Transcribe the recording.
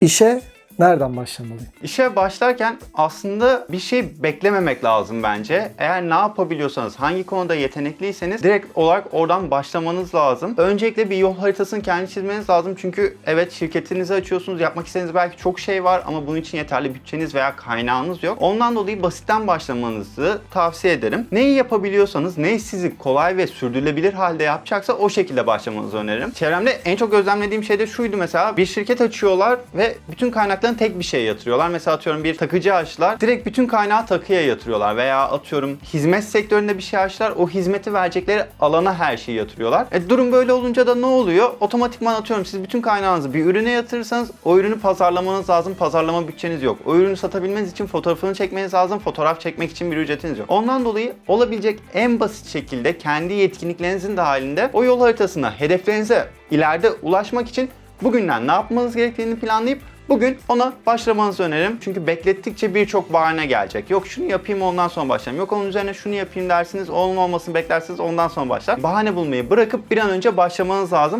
İşe nereden başlamalıyım? İşe başlarken aslında bir şey beklememek lazım bence. Eğer ne yapabiliyorsanız, hangi konuda yetenekliyseniz direkt olarak oradan başlamanız lazım. Öncelikle bir yol haritasını kendi çizmeniz lazım. Çünkü evet şirketinizi açıyorsunuz, yapmak istediğiniz belki çok şey var ama bunun için yeterli bütçeniz veya kaynağınız yok. Ondan dolayı basitten başlamanızı tavsiye ederim. Neyi yapabiliyorsanız, neyi sizi kolay ve sürdürülebilir halde yapacaksa o şekilde başlamanızı öneririm. Çevremde en çok gözlemlediğim şey de şuydu mesela. Bir şirket açıyorlar ve bütün kaynaklarını tek bir şeye yatırıyorlar. Mesela atıyorum bir takıcı açtılar. Direkt bütün kaynağı takıya yatırıyorlar. Veya atıyorum hizmet sektöründe bir şey açtılar. O hizmeti verecekleri alana her şeyi yatırıyorlar. E, durum böyle olunca da ne oluyor? Otomatikman atıyorum siz bütün kaynağınızı bir ürüne yatırırsanız o ürünü pazarlamanız lazım. Pazarlama bütçeniz yok. O ürünü satabilmeniz için fotoğrafını çekmeniz lazım. Fotoğraf çekmek için bir ücretiniz yok. Ondan dolayı olabilecek en basit şekilde kendi yetkinliklerinizin dahilinde o yol haritasına, hedeflerinize ileride ulaşmak için bugünden ne yapmanız gerektiğini planlayıp Bugün ona başlamanızı öneririm. Çünkü beklettikçe birçok bahane gelecek. Yok şunu yapayım ondan sonra başlayayım. Yok onun üzerine şunu yapayım dersiniz. Onun olmasını beklersiniz ondan sonra başlar. Bahane bulmayı bırakıp bir an önce başlamanız lazım.